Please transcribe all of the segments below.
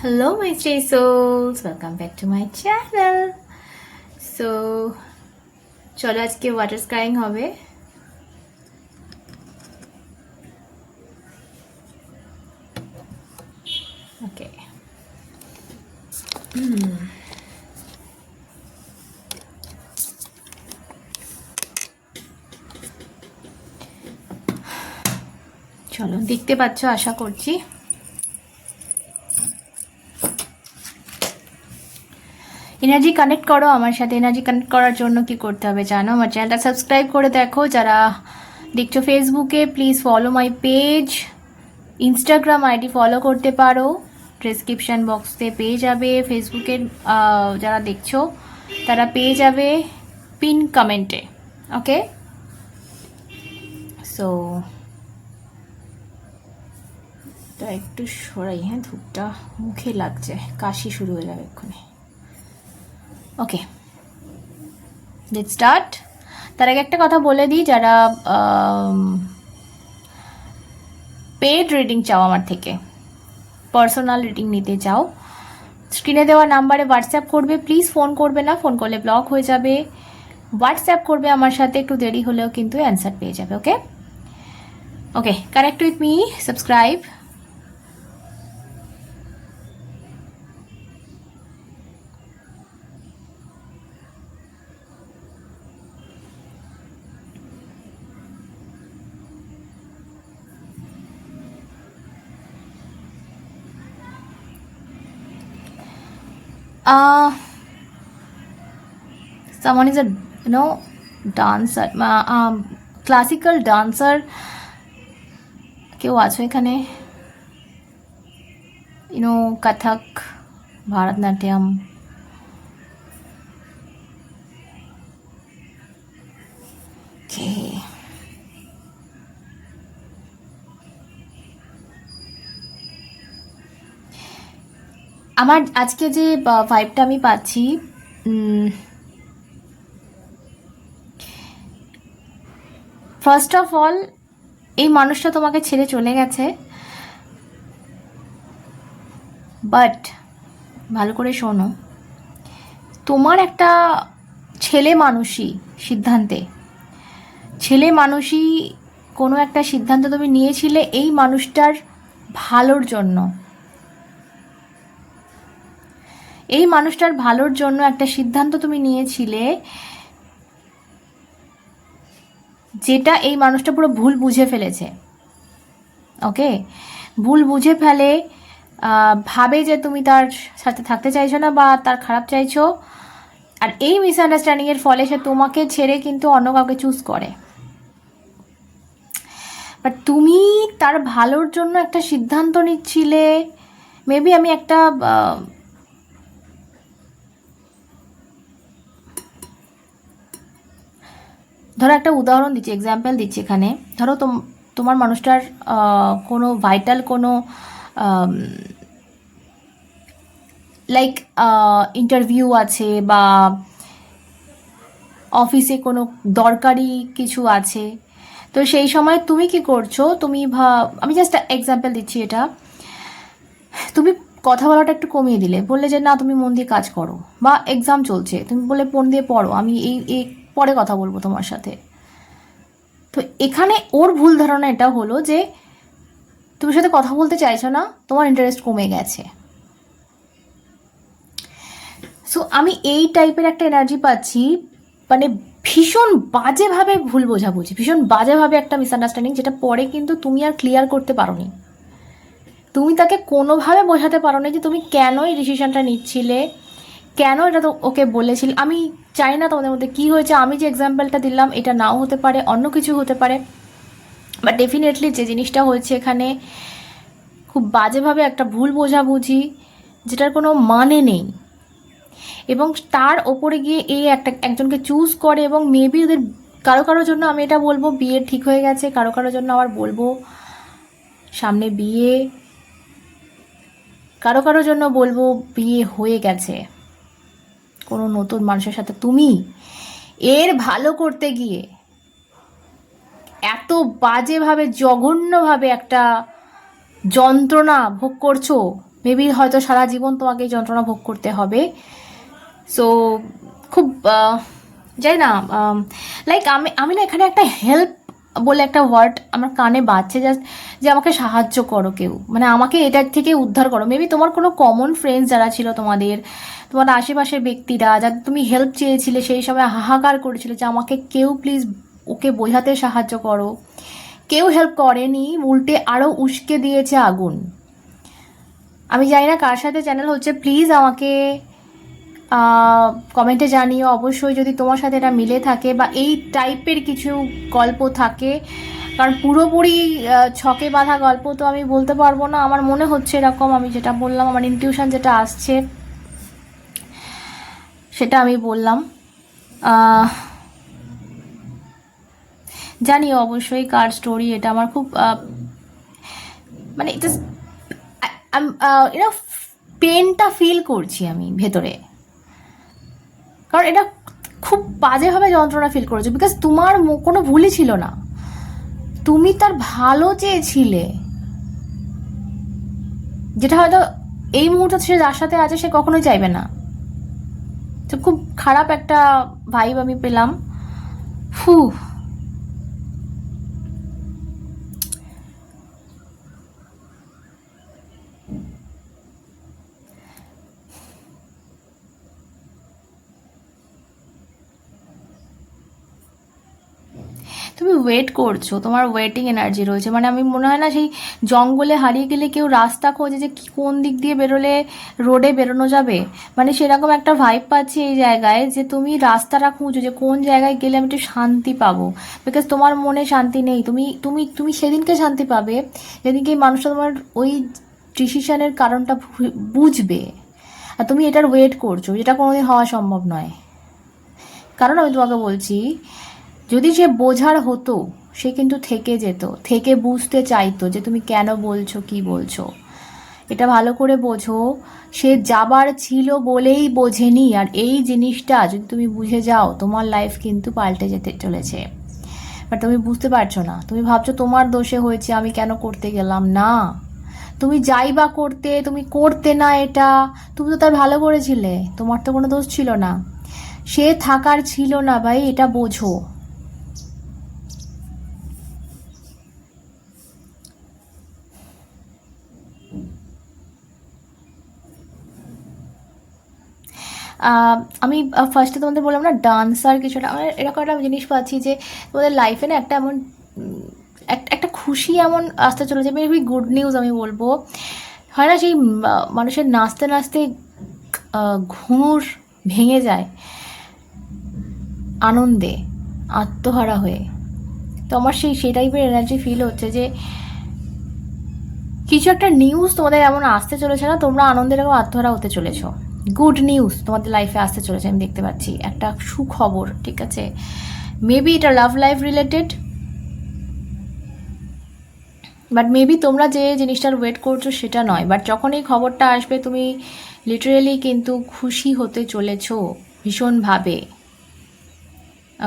Hello, my stray souls. Welcome back to my channel. So, চলো আজকে water skiing হবে ওকে চলো দেখতে পাচ্ছ আশা করছি এনার্জি কানেক্ট করো আমার সাথে। এনার্জি কানেক্ট করার জন্য কি করতে হবে জানো? আমার চ্যানেলটা সাবস্ক্রাইব করে দেখো। যারা দেখছ ফেসবুকে please follow my page Instagram ID follow করতে পারো। ডিসক্রিপশান বক্সে পেয়ে যাবে। ফেসবুকের আহ, যারা দেখছ তারা পেয়ে যাবে পিন কমেন্টে ওকে সো তা একটু সরাই হ্যাঁ ধূপটা মুখে লাগছে। কাশি শুরু হয়ে যাবে এক্ষুনি। ওকে লেট স্টার্ট তার আগে একটা কথা বলে দিই, যারা পেড রিডিং চাও আমার থেকে পার্সোনাল রিডিং নিতে চাও স্ক্রিনে দেওয়া নাম্বারে হোয়াটসঅ্যাপ করবে প্লিজ ফোন করবে না ফোন করলে ব্লক হয়ে যাবে। হোয়াটসঅ্যাপ করবে আমার সাথে, একটু দেরি হলেও কিন্তু অ্যান্সার পেয়ে যাবে okay okay connect with me subscribe uh someone is a you know dancer uh, um classical dancer কেউ আছো এখানে ইউনো কথক ভারতনাট্যম আমার আজকে যে ভাইবটা আমি পাচ্ছি ফার্স্ট অফ অল এই মানুষটা তোমাকে ছেড়ে চলে গেছে। বাট ভালো করে শোনো, তোমার একটা ছেলে মানুষই সিদ্ধান্তে। ছেলে মানুষই কোনো একটা সিদ্ধান্ত তুমি নিয়েছিলে এই মানুষটার ভালোর জন্য। এই মানুষটার ভালোর জন্য একটা সিদ্ধান্ত তুমি নিয়েছিলে যেটা এই মানুষটা পুরো ভুল বুঝে ফেলেছে। ওকে ভুল বুঝে ফেলে ভাবে যে তুমি তার সাথে থাকতে চাইছো না বা তার খারাপ চাইছো, আর এই মিসআন্ডারস্ট্যান্ডিংয়ের ফলে সে তোমাকে ছেড়ে কিন্তু অন্য কাউকে চুজ করে। বাট তুমি তার ভালোর জন্য একটা সিদ্ধান্ত নিচ্ছিলে মেবি আমি একটা ধরো একটা উদাহরণ দিচ্ছি এক্সাম্পল দিচ্ছি এখানে। ধরো তোম- তোমার মানুষটার কোনো ভাইটাল কোনো লাইক ইন্টারভিউ আছে বা অফিসে কোনো দরকারি কিছু আছে। তো সেই সময় তুমি কি করছ? তুমি ভা- আমি জাস্ট এক্সাম্পল দিচ্ছি এটা। তুমি কথা বলাটা একটু কমিয়ে দিলে। বললে যে, না, তুমি মন দিয়ে কাজ করো। বা এক্সাম চলছে। তুমি বলে মন দিয়ে পড়ো। আমি এই পরে কথা বলব তোমার সাথে। তো এখানে ওর ভুল ধারণা এটা হলো যে, তুমি সাথে কথা বলতে চাইছো না, তোমার ইন্টারেস্ট কমে গেছে। সো আমি এই টাইপের একটা এনার্জি পাচ্ছি মানে ভীষণ বাজেভাবে ভুল বোঝাবুঝি, ভীষণ বাজেভাবে একটা মিসআন্ডারস্ট্যান্ডিং যেটা পরে কিন্তু তুমি আর ক্লিয়ার করতে পারোনি। তুমি তাকে কোনোভাবে বোঝাতে পারো না যে তুমি কেন এই ডিসিশনটা নিচ্ছিলে কেন এটা তো ওকে বলেছিল? আমি চাই না তোমাদের মধ্যে কি হয়েছে, আমি যে এক্সাম্পলটা দিলাম, এটা নাও হতে পারে, অন্য কিছু হতে পারে। বাট ডেফিনেটলি যে জিনিসটা হয়েছে এখানে, খুব বাজেভাবে একটা ভুল বোঝাবুঝি, যেটার কোনো মানে নেই। এবং তার ওপরে গিয়ে এই একটা, একজনকে চুজ করে এবং মেবি ওদের কারও কারোর জন্য আমি এটা বলব, বিয়ে ঠিক হয়ে গেছে, কারও কারোর জন্য আবার বলব, সামনে বিয়ে, কারও কারোর জন্য বলব, বিয়ে হয়ে গেছে। কোনো নতুন মানুষের সাথে তুমি এর ভালো করতে গিয়ে এত বাজেভাবে, জঘন্যভাবে একটা যন্ত্রণা ভোগ করছ মেবি হয়তো সারা জীবন তোমাকে যন্ত্রণা ভোগ করতে হবে। সো খুব যাই না লাইক আমি আমি না এখানে একটা হেল্প বলে একটা ওয়ার্ড আমার কানে বাজছে জাস্ট যে আমাকে সাহায্য করো কেউ। মানে আমাকে এটার থেকে উদ্ধার করো। মেবি তোমার কোনো কমন ফ্রেন্ডস যারা ছিল তোমাদের, তোমার আশেপাশের ব্যক্তিরা, যাদের তুমি হেল্প চেয়েছিলে, সেই সময় হাহাকার করেছিলে যে আমাকে কেউ প্লিজ ওকে বোঝাতে সাহায্য করো। কেউ হেল্প করেনি, উল্টে আরও উস্কে দিয়েছে আগুন। আমি জানি না কার সাথে চ্যানেল হচ্ছে প্লিজ আমাকে কমেন্টে জানিও। অবশ্যই যদি তোমার সাথে এটা মিলে থাকে বা এই টাইপের কিছু গল্প থাকে কারণ পুরোপুরি ছকে বাঁধা গল্প তো আমি বলতে পারব না। আমার মনে হচ্ছে এরকম আমি যেটা বললাম আমার ইনটিউশন যেটা আসছে সেটা আমি বললাম। আহ, জানি অবশ্যই কার স্টোরি এটা। আমার খুব মানে এটা এটা পেনটা ফিল করছি আমি ভেতরে। কারণ এটা খুব বাজেভাবে যন্ত্রণা ফিল করেছ বিকজ তোমার কোনো ভুলই ছিল না। তুমি তার ভালো চেয়েছিলে। যেটা হয়তো এই মুহূর্তে সে যার সাথে আছে, সে কখনোই চাইবে না। তো খুব খারাপ একটা ভাইব আমি পেলাম। ফু তুমি ওয়েট করছ, তোমার ওয়েটিং এনার্জি রয়েছে। মানে আমি মনে হয় না সেই জঙ্গলে হারিয়ে গেলে কেউ রাস্তা খোঁজে যে কোন দিক দিয়ে বেরোলে রোডে বেরোনো যাবে। মানে সেরকম একটা ভাইব পাচ্ছি এই জায়গায় যে তুমি রাস্তাটা খুঁজো যে কোন জায়গায় গেলে আমি একটু শান্তি পাবো। বিকজ তোমার মনে শান্তি নেই। তুমি তুমি তুমি সেদিনকে শান্তি পাবে, যেদিনকে এই মানুষটা তোমার ওই ডিসিশনের কারণটা বুঝবে। আর তুমি এটার ওয়েট করছ, যেটা কোনোদিন হওয়া সম্ভব নয়। কারণ আমি তোমাকে বলছি যদি সে বোঝার হতো, সে কিন্তু থেকে যেত, থেকে বুঝতে চাইতো যে তুমি কেন বলছো, কি বলছো। এটা ভালো করে বোঝো, সে যাবার ছিল বলেই বোঝেনি, আর এই জিনিসটা যদি তুমি বুঝে যাও, তোমার লাইফ কিন্তু পাল্টে যেতে চলেছে। বাট তুমি বুঝতে পারছ না। তুমি ভাবছ তোমার দোষে হয়েছে, আমি কেন করতে গেলাম? না। তুমি যাই বা করতে, তুমি করতে না এটা, তুমি তো তার ভালো করেছিলে, তোমার তো কোনো দোষ ছিল না। সে থাকার ছিল না ভাই, এটা বোঝো। আমি ফার্স্টে তোমাদের বললাম না ডান্সার কিছুটা, আমার এরকম একটা জিনিস পাচ্ছি যে তোমাদের লাইফে না একটা এমন একটা খুশি এমন আসতে চলেছে মেবি গুড নিউজ আমি বলব। হয় না সেই মানুষের নাচতে নাচতে ঘুঙুর ভেঙে যায়, আনন্দে, আত্মহারা হয়ে। তো আমার সেই সেই টাইপের এনার্জি ফিল হচ্ছে যে কিছু একটা নিউজ তোমাদের এমন আসতে চলেছে না, তোমরা আনন্দের এরকম আত্মহারা হতে চলেছ। গুড নিউজ তোমাদের লাইফে আসতে চলেছে, আমি দেখতে পাচ্ছি। একটা সুখবর, ঠিক আছে? মেবি এটা love life related but maybe তোমরা যে জিনিসটার ওয়েট করছ সেটা নয়। বাট যখন এই খবরটা আসবে, তুমি লিটারেলি কিন্তু খুশি হতে চলেছো, ভীষণভাবে।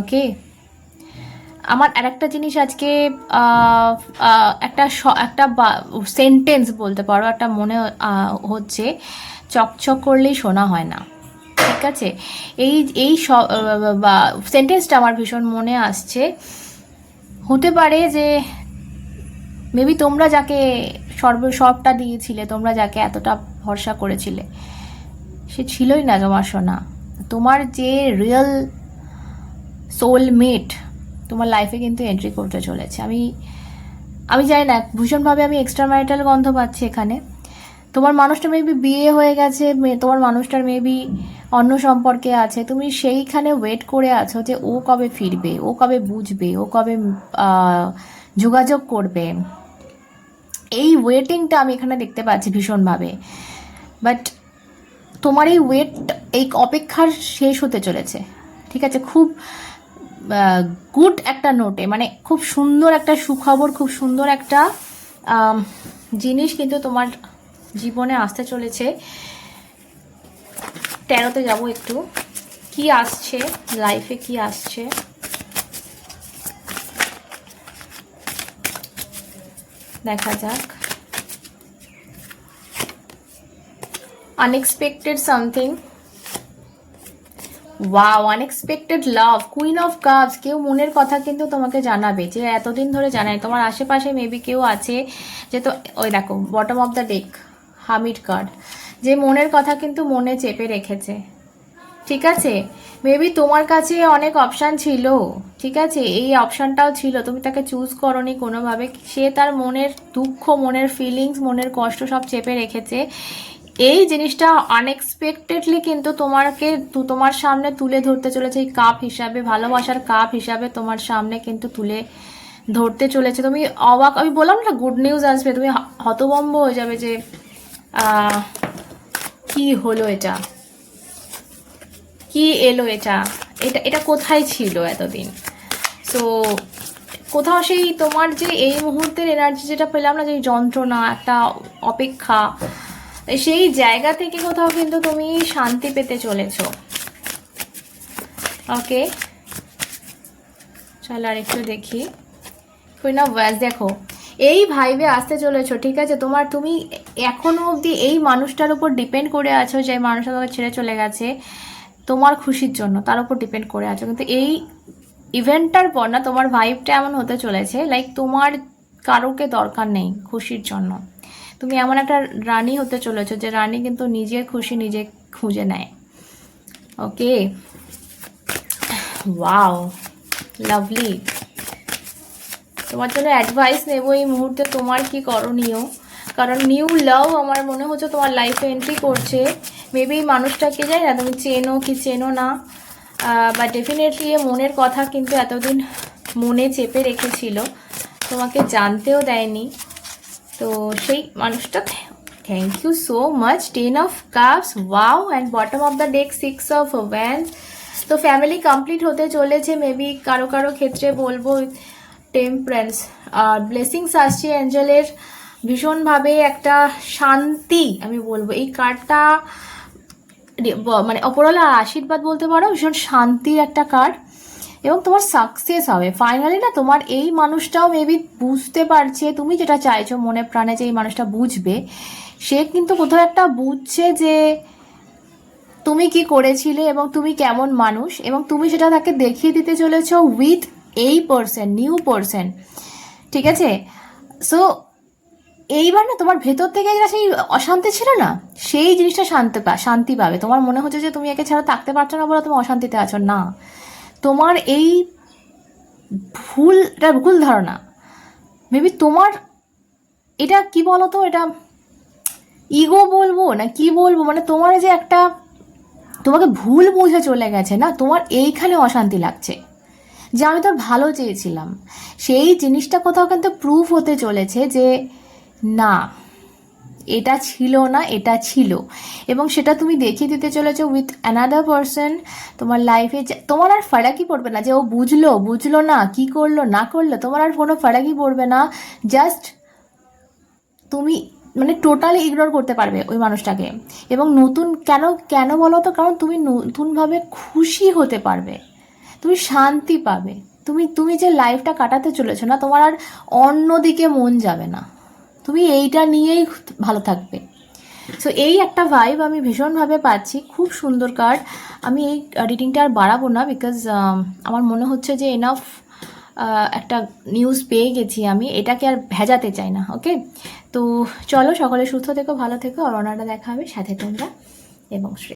ওকে আমার আরেকটা জিনিস আজকে একটা একটা সেন্টেন্স বলতে পারো, একটা মনে হচ্ছে চকচক করলেই শোনা হয় না। ঠিক আছে? এই এই সেন্টেন্সটা আমার ভীষণ মনে আসছে। হতে পারে যে মেবি তোমরা যাকে সর্ব, সবটা দিয়েছিলে, তোমরা যাকে এতটা ভরসা করেছিলে, সে ছিলই না তোমার সোনা। তোমার যে রিয়েল সোলমেট তোমার লাইফে কিন্তু এন্ট্রি করতে চলেছে। আমি আমি জানি না, ভীষণভাবে আমি এক্সট্রা ম্যারিটাল গন্ধ পাচ্ছি এখানে। তোমার মানুষটা মেবি বিয়ে হয়ে গেছে তোমার মানুষটার মেবি অন্য সম্পর্কে আছে, তুমি সেইখানে ওয়েট করে আছো যে ও কবে ফিরবে, ও কবে বুঝবে, ও কবে যোগাযোগ করবে। এই ওয়েটিংটা আমি এখানে দেখতে পাচ্ছি ভীষণভাবে। বাট তোমার এই ওয়েট এই অপেক্ষার শেষ হতে চলেছে। ঠিক আছে? খুব গুড একটা নোটে মানে খুব সুন্দর একটা সুখবর, খুব সুন্দর একটা জিনিস কিন্তু তোমার জীবনে আসতে চলেছে। তেরোতে যাব একটু। কি আসছে? লাইফে কি আসছে? দেখা যাক। Unexpected something wow unexpected love queen of cups কেউ মনের কথা কিন্তু তোমাকে জানাবে যে এতদিন ধরে জানায় তোমার আশেপাশে মেবি কেউ আছে যে তো ওই দেখো bottom of the deck hermit card. যে মনের কথা কিন্তু মনে চেপে রেখেছে। ঠিক আছে? মেবি তোমার কাছে অনেক অপশান ছিল। ঠিক আছে? এই অপশানটাও ছিল। তুমি তাকে চুজ করনি কোনোভাবে। সে তার মনের দুঃখ, মনের ফিলিংস মনের কষ্ট সব চেপে রেখেছে। এই জিনিসটা আনএক্সপেক্টেডলি কিন্তু তোমাকে তোমার সামনে তুলে ধরতে চলেছে। এই কাপ হিসাবে, ভালোবাসার কাপ হিসাবে তোমার সামনে কিন্তু তুলে ধরতে চলেছে। তুমি অবাক আমি বললাম না গুড নিউজ আসবে। তুমি হ- হতভম্ব হয়ে যাবে যে কি হলো এটা? কি এলো এটা? এটা এটা কোথায় ছিল এতদিন? সো কোথাও সেই তোমার যে এই মুহূর্তের এনার্জি যেটা পেলাম না যে যন্ত্রণা, একটা অপেক্ষা, সেই জায়গা থেকে কোথাও কিন্তু তুমি শান্তি পেতে চলেছো। ওকে চলো আর একটু দেখি না ব্যাস দেখো। এই ভাইবে আসতে চলেছো, ঠিক আছে? তোমার তুমি এখনও অবধি এই মানুষটার উপর ডিপেন্ড করে আছো যে মানুষটা তোমাকে ছেড়ে চলে গেছে, তোমার খুশির জন্য, তার উপর ডিপেন্ড করে আছো। কিন্তু এই ইভেন্টটার পর না তোমার ভাইবটা এমন হতে চলেছে লাইক তোমার কারোকে দরকার নেই খুশির জন্য। তুমি এমন একটা রানী হতে চলেছো যে রানী কিন্তু নিজের খুশি নিজে খুঁজে নেয়। ওকে ওয়াও লাভলি তোমার জন্য অ্যাডভাইস নেব এই মুহূর্তে তোমার কি করণীয়? কারণ নিউ লাভ আমার মনে হচ্ছে তোমার লাইফে এন্ট্রি করছে। মেবি এই মানুষটাকে যাই না, তুমি চেনো কি চেনো না? বা ডেফিনেটলি এ মনের কথা কিন্তু এতদিন মনে চেপে রেখেছিল। তোমাকে জানতেও দেয়নি। তো সেই মানুষটা thank you so much ten of cups wow and bottom of the deck six of wands তো ফ্যামিলি কমপ্লিট হতে চলেছে মেবি কারও কারও ক্ষেত্রে বলব টেম্পারেন্স আর ব্লেসিংস আসছে, অ্যাঞ্জেলের ভীষণভাবে একটা শান্তি, আমি বলব। এই কার্ডটা মানে অপরওয়ালা আশীর্বাদ বলতে পারো, ভীষণ শান্তির একটা কার্ড এবং তোমার সাকসেস হবে। ফাইনালি না, তোমার এই মানুষটাও মেবি বুঝতে পারছে, তুমি যেটা চাইছো, মনে প্রাণে যে এই মানুষটা বুঝবে, সে কিন্তু কোথাও একটা বুঝছে যে তুমি কি করেছিলে এবং তুমি কেমন মানুষ, এবং তুমি সেটা তাকে দেখিয়ে দিতে চলেছো উইথ এই পার্সন নিউ পার্সন ঠিক আছে? সো এইবার না তোমার ভেতর থেকে যেটা সেই অশান্তি ছিল না? সেই জিনিসটা শান্তি শান্তি পাবে। তোমার মনে হচ্ছে যে তুমি একে ছাড়া থাকতে পারছ না বলে তুমি অশান্তিতে আছো। না। তোমার এই ভুলটা ভুল ধারণা। মেবি তোমার এটা কি বলো তো এটা ইগো বলব না কি বলব? মানে তোমার যে একটা তোমাকে ভুল বুঝে চলে গেছে না? তোমার এইখানে অশান্তি লাগছে। যে আমি তোর ভালো চেয়েছিলাম। সেই জিনিসটা কোথাও কিন্তু প্রুফ হতে চলেছে যে না, এটা ছিল না, এটা ছিল। এবং সেটা তুমি দেখিয়ে দিতে চলেছো উইথ অ্যানাদার পারসন তোমার লাইফে তোমার আর ফারাকি পড়বে না। যে ও বুঝলো বুঝলো না, কি করল, না করল, তোমার আর কোনো ফারাকি পড়বে না। জাস্ট তুমি মানে টোটালি ইগনোর করতে পারবে ওই মানুষটাকে। এবং নতুন কেন কেন বলো তো? কারণ তুমি নতুনভাবে খুশি হতে পারবে। তুমি শান্তি পাবে। তুমি তুমি যে লাইফটা কাটাতে চলেছো না, তোমার আর অন্যদিকে মন যাবে না। তুমি এইটা নিয়েই ভালো থাকবে। সো এই একটা ভাইব আমি ভীষণভাবে পাচ্ছি। খুব সুন্দর কার্ড আমি এই রিডিংটা আর বাড়াবো না বিকজ আমার মনে হচ্ছে যে এনাফ একটা নিউজ পেয়ে গেছি আমি। এটাকে আর ভেজাতে চাই না ওকে তো চলো, সকলে সুস্থ থেকো, ভালো থেকো। আর ওনারা দেখা হবে। সাথে তোমরা এবং শ্রী